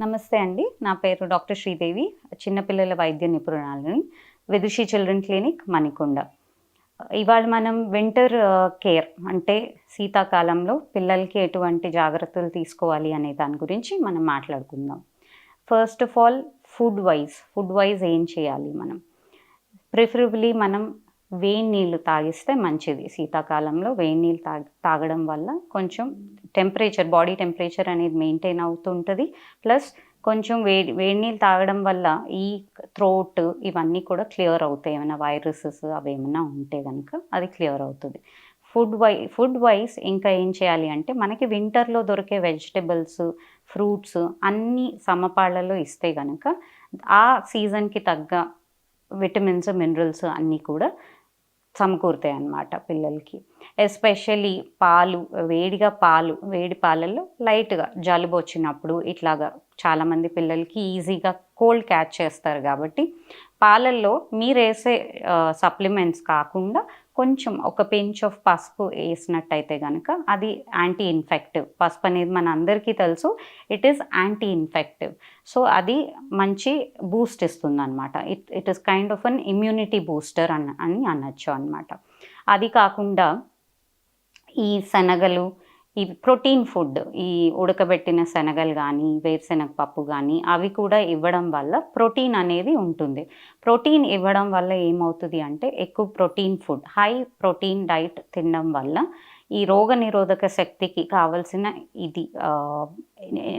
నమస్తే అండి. నా పేరు డాక్టర్ శ్రీదేవి చిన్నపిల్లల వైద్య నిపుణురాలని విదుషి చిల్డ్రన్ క్లినిక్ మణికొండ. ఇవాళ మనం వింటర్ కేర్ అంటే శీతాకాలంలో పిల్లలకి ఎటువంటి జాగ్రత్తలు తీసుకోవాలి అనే దాని గురించి మనం మాట్లాడుకుందాం. First of all food wise food wise ఏం చేయాలి మనం? ప్రిఫరబులీ మనం వేడి నీళ్ళు తాగిస్తే మంచిది. శీతాకాలంలో వేడి నీళ్ళు తాగ తాగడం వల్ల కొంచెం టెంపరేచర్ బాడీ టెంపరేచర్ అనేది మెయింటైన్ అవుతుంటుంది. ప్లస్ కొంచెం వేడి వేడి నీళ్ళు తాగడం వల్ల ఈ థ్రోట్ ఇవన్నీ కూడా క్లియర్ అవుతాయి. ఏమైనా వైరసెస్ అవి ఏమైనా ఉంటే కనుక అది క్లియర్ అవుతుంది. ఫుడ్ వై ఫుడ్ వైజ్ ఇంకా ఏం చేయాలి అంటే మనకి వింటర్లో దొరికే వెజిటబుల్స్ ఫ్రూట్స్ అన్నీ సమపాళ్ళలో ఇస్తే కనుక ఆ సీజన్కి తగ్గ విటమిన్స్ మినరల్స్ అన్నీ కూడా సమకూరుతాయి అన్నమాట పిల్లలకి. ఎస్పెషల్లీ పాలు వేడిగా పాలు వేడి పాలల్లో లైట్గా జలుబు వచ్చినప్పుడు ఇట్లాగా చాలామంది పిల్లలకి ఈజీగా కోల్డ్ క్యాచ్ చేస్తారు కాబట్టి పాలల్లో మీరు వేసే సప్లిమెంట్స్ కాకుండా కొంచెం ఒక పెంచ్ ఆఫ్ పసుపు వేసినట్టయితే కనుక అది యాంటీ ఇన్ఫెక్టివ్ పసుపు అనేది మన అందరికీ తెలుసు it is anti infective so అది మంచి బూస్ట్ ఇస్తుంది అనమాట it it is kind of an immunity booster అన్న అని అనొచ్చు అనమాట అది కాకుండా ఈ శనగలు ఈ ప్రోటీన్ ఫుడ్ ఈ ఉడకబెట్టిన శనగలు కానీ వేరుశనగ పప్పు కానీ అవి కూడా ఇవ్వడం వల్ల ప్రోటీన్ అనేది ఉంటుంది. ప్రోటీన్ ఇవ్వడం వల్ల ఏమవుతుంది అంటే ఎక్కువ protein food high protein diet తినడం వల్ల ఈ రోగ నిరోధక శక్తికి కావలసిన ఇది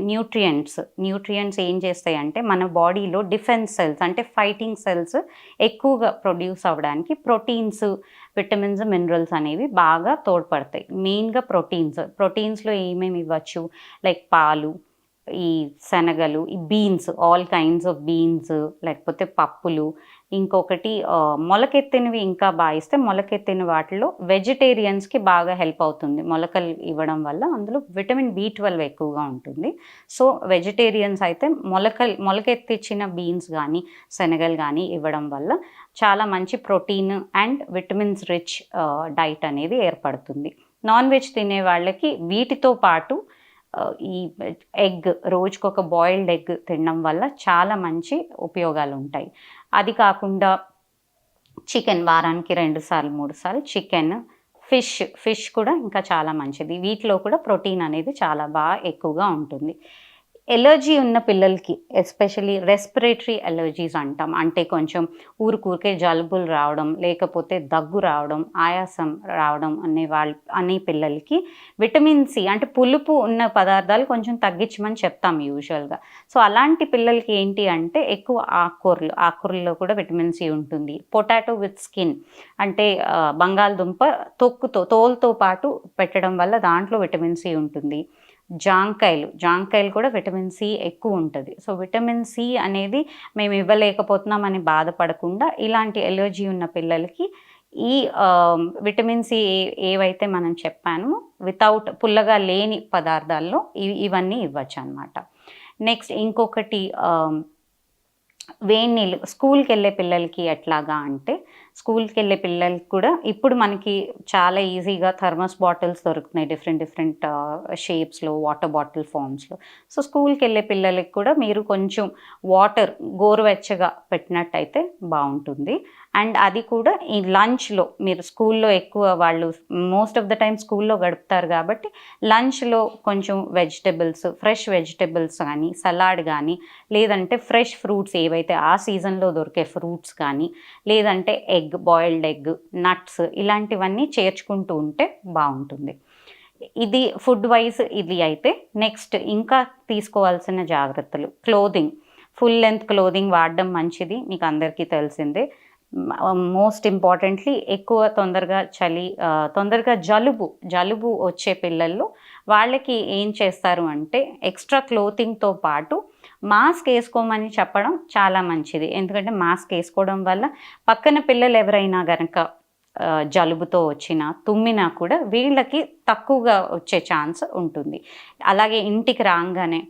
న్యూట్రియంట్స్ న్యూట్రియంట్స్ ఏం చేస్తాయి అంటే మన బాడీలో డిఫెన్స్ సెల్స్ అంటే ఫైటింగ్ సెల్స్ ఎక్కువగా ప్రొడ్యూస్ అవ్వడానికి ప్రోటీన్స్ విటమిన్స్ మినరల్స్ అనేవి బాగా తోడ్పడతాయి. మెయిన్గా ప్రోటీన్స్ ప్రోటీన్స్లో ఏమేమి ఇవ్వచ్చు? లైక్ పాలు ఈ శనగలు ఈ beans all kinds of beans లేకపోతే పప్పులు ఇంకొకటి మొలకెత్తినవి ఇంకా బాగా ఇస్తే మొలకెత్తిన వాటిలో వెజిటేరియన్స్కి బాగా హెల్ప్ అవుతుంది. మొలకలు ఇవ్వడం వల్ల అందులో విటమిన్ బి ట్వెల్వ్ ఎక్కువగా ఉంటుంది. సో వెజిటేరియన్స్ అయితే మొలకలు మొలకెత్తిచ్చిన బీన్స్ కానీ శనగలు కానీ ఇవ్వడం వల్ల చాలా మంచి protein and vitamins rich diet అనేది ఏర్పడుతుంది. నాన్ వెజ్ తినే వాళ్ళకి వీటితో పాటు ఈ ఎగ్ రోజుకొక బాయిల్డ్ ఎగ్ తినడం వల్ల చాలా మంచి ఉపయోగాలు ఉంటాయి అది కాకుండా చికెన్ వారానికి రెండు సార్లు మూడు సార్లు చికెన్ ఫిష్ ఫిష్ కూడా ఇంకా చాలా మంచిది. వీటిలో కూడా ప్రోటీన్ అనేది చాలా బాగా ఎక్కువగా ఉంటుంది. ఎలర్జీ ఉన్న పిల్లలకి ఎస్పెషలీ రెస్పిరేటరీ ఎలర్జీస్ అంటాం. అంటే కొంచెం ఊరుకూరికే జలుబులు రావడం లేకపోతే దగ్గు రావడం ఆయాసం రావడం అనే వాళ్ళ అనే పిల్లలకి విటమిన్ సి అంటే పులుపు ఉన్న పదార్థాలు కొంచెం తగ్గించమని చెప్తాం యూజువల్గా. సో అలాంటి పిల్లలకి ఏంటి అంటే ఎక్కువ ఆకుకూరలు ఆకుకూరల్లో కూడా విటమిన్ సి ఉంటుంది. పొటాటో విత్ స్కిన్ అంటే బంగాళదుంప తొక్కుతో తోలుతో పాటు పెట్టడం వల్ల దాంట్లో విటమిన్ సి ఉంటుంది. జాంకాయలు. జాంకాయలు కూడా విటమిన్ సి ఎక్కువ ఉంటుంది. సో విటమిన్ సి అనేది మేము ఇవ్వలేకపోతున్నామని బాధపడకుండా ఇలాంటి ఎలర్జీ ఉన్న పిల్లలకి ఈ విటమిన్ సి ఏవైతే మనం చెప్పానో వితౌట్ పుల్లగా లేని పదార్థాల్లో ఇవన్నీ ఇవ్వచ్చు అనమాట నెక్స్ట్ ఇంకొకటి వేడి నీళ్ళు. స్కూల్కి వెళ్ళే పిల్లలకి ఎట్లాగా అంటే స్కూల్కి వెళ్ళే పిల్లలకి కూడా ఇప్పుడు మనకి చాలా ఈజీగా థర్మస్ బాటిల్స్ దొరుకుతున్నాయి. డిఫరెంట్ డిఫరెంట్ షేప్స్లో వాటర్ బాటిల్ ఫామ్స్లో సో స్కూల్కి వెళ్ళే పిల్లలకి కూడా మీరు కొంచెం వాటర్ గోరువెచ్చగా పెట్టినట్టయితే బాగుంటుంది. అండ్ అది కూడా ఈ లంచ్లో మీరు స్కూల్లో ఎక్కువ వాళ్ళు మోస్ట్ ఆఫ్ ద టైం స్కూల్లో గడుపుతారు కాబట్టి లంచ్లో కొంచెం వెజిటబుల్స్ ఫ్రెష్ వెజిటబుల్స్ కానీ సలాడ్ కానీ లేదంటే ఫ్రెష్ ఫ్రూట్స్ ఏవైతే ఆ సీజన్లో దొరికే ఫ్రూట్స్ కానీ లేదంటే ఎగ్ బాయిల్డ్ ఎగ్ నట్స్ ఇలాంటివన్నీ చేర్చుకుంటూ ఉంటే బాగుంటుంది. ఇది ఫుడ్ వైజ్ ఇది అయితే నెక్స్ట్ ఇంకా తీసుకోవాల్సిన జాగ్రత్తలు. క్లోదింగ్ ఫుల్ లెంత్ క్లోదింగ్ వాడడం మంచిది మీకు అందరికీ తెలిసిందే. మోస్ట్ ఇంపార్టెంట్లీ ఎక్కువ తొందరగా చలి తొందరగా జలుబు జలుబు వచ్చే పిల్లల్లో వాళ్ళకి ఏం చేస్తారు అంటే ఎక్స్ట్రా క్లోతింగ్తో పాటు మాస్క్ వేసుకోమని చెప్పడం చాలా మంచిది. ఎందుకంటే మాస్క్ వేసుకోవడం వల్ల పక్కన పిల్లలు ఎవరైనా గనక జలుబుతో వచ్చినా తుమ్మినా కూడా వీళ్ళకి తక్కువగా వచ్చే ఛాన్స్ ఉంటుంది. అలాగే ఇంటికి రాగానే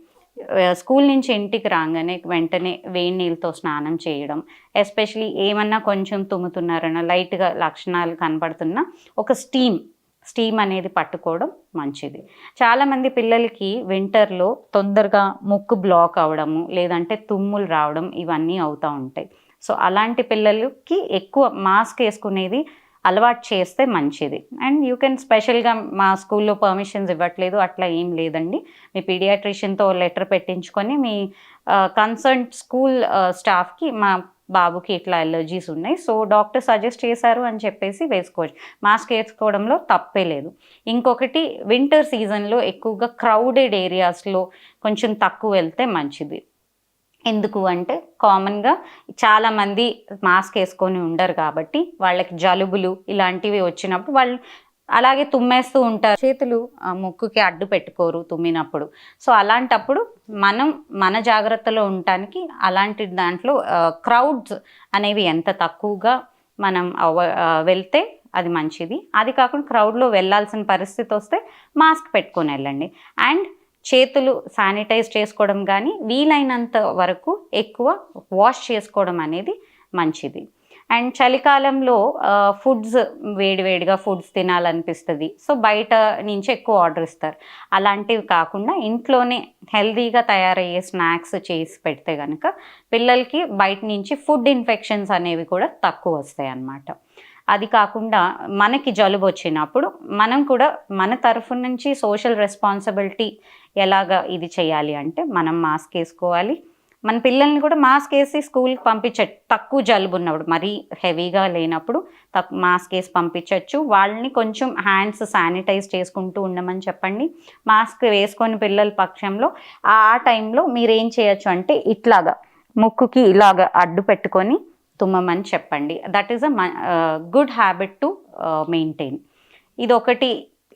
స్కూల్ నుంచి ఇంటికి రాగానే వెంటనే వేడి నీళ్ళతో స్నానం చేయడం ఎస్పెషలీ ఏమన్నా కొంచెం తుమ్ముతున్నారన్నా లైట్గా లక్షణాలు కనపడుతున్నా ఒక స్టీమ్ స్టీమ్ అనేది పట్టుకోవడం మంచిది. చాలామంది పిల్లలకి వింటర్లో తొందరగా ముక్కు బ్లాక్ అవడము లేదంటే తుమ్ములు రావడం ఇవన్నీ అవుతూ ఉంటాయి. సో అలాంటి పిల్లలకి ఎక్కువ మాస్క్ వేసుకునేది అలవాటు చేస్తే మంచిది. అండ్ యూ కెన్ స్పెషల్గా మా స్కూల్లో పర్మిషన్స్ ఇవ్వట్లేదు అట్లా ఏం లేదండి. మీ పీడియాట్రిషియన్తో లెటర్ పెట్టించుకొని మీ కన్సర్న్ స్కూల్ స్టాఫ్కి మా బాబుకి ఇట్లా ఎలర్జీస్ ఉన్నాయి. సో డాక్టర్ సజెస్ట్ చేశారు అని చెప్పేసి వేసుకోవచ్చు. మాస్క్ వేసుకోవడంలో తప్పే లేదు. ఇంకొకటి వింటర్ సీజన్లో ఎక్కువగా క్రౌడెడ్ ఏరియాస్లో కొంచెం తక్కువ వెళ్తే మంచిది. ఎందుకు అంటే కామన్గా చాలామంది మాస్క్ వేసుకొని ఉండరు కాబట్టి వాళ్ళకి జలుబులు ఇలాంటివి వచ్చినప్పుడు వాళ్ళు అలాగే తుమ్మేస్తూ ఉంటారు. చేతులు ముక్కుకి అడ్డు పెట్టుకోరు తుమ్మినప్పుడు. సో అలాంటప్పుడు మనం మన జాగ్రత్తలో ఉండటానికి అలాంటి దాంట్లో క్రౌడ్స్ అనేవి ఎంత తక్కువగా మనం అవ- వెళ్తే అది మంచిది. అది కాకుండా క్రౌడ్లో వెళ్ళాల్సిన పరిస్థితి వస్తే మాస్క్ పెట్టుకొని వెళ్ళండి. అండ్ చేతులు శానిటైజ్ చేసుకోవడం కానీ వీలైనంత వరకు ఎక్కువ వాష్ చేసుకోవడం అనేది మంచిది. అండ్ చలికాలంలో ఫుడ్స్ వేడివేడిగా ఫుడ్స్ తినాలనిపిస్తుంది. సో బయట నుంచి ఎక్కువ ఆర్డర్ ఇస్తారు. అలాంటివి కాకుండా ఇంట్లోనే హెల్తీగా తయారయ్యే స్నాక్స్ చేసి పెడితే కనుక పిల్లలకి బయట నుంచి ఫుడ్ ఇన్ఫెక్షన్స్ అనేవి కూడా తక్కువ వస్తాయి అన్నమాట. అది కాకుండా మనకి జలుబు వచ్చినప్పుడు మనం కూడా మన తరఫు నుంచి సోషల్ రెస్పాన్సిబిలిటీ ఎలాగా ఇది చేయాలి అంటే మనం మాస్క్ వేసుకోవాలి. మన పిల్లల్ని కూడా మాస్క్ వేసి స్కూల్కి పంపించచ్చు తక్కువ జలుబు ఉన్నప్పుడు మరీ హెవీగా లేనప్పుడు తక్కు మాస్క్ వేసి పంపించవచ్చు వాళ్ళని కొంచెం హ్యాండ్స్ శానిటైజ్ చేసుకుంటూ ఉండమని చెప్పండి. మాస్క్ వేసుకొని పిల్లల పక్షంలో ఆ టైంలో మీరు ఏం చేయొచ్చు అంటే ఇట్లాగా ముక్కుకి ఇలాగా అడ్డు పెట్టుకొని తుమ్మమని చెప్పండి. That is a good habit to maintain ఇది ఒకటి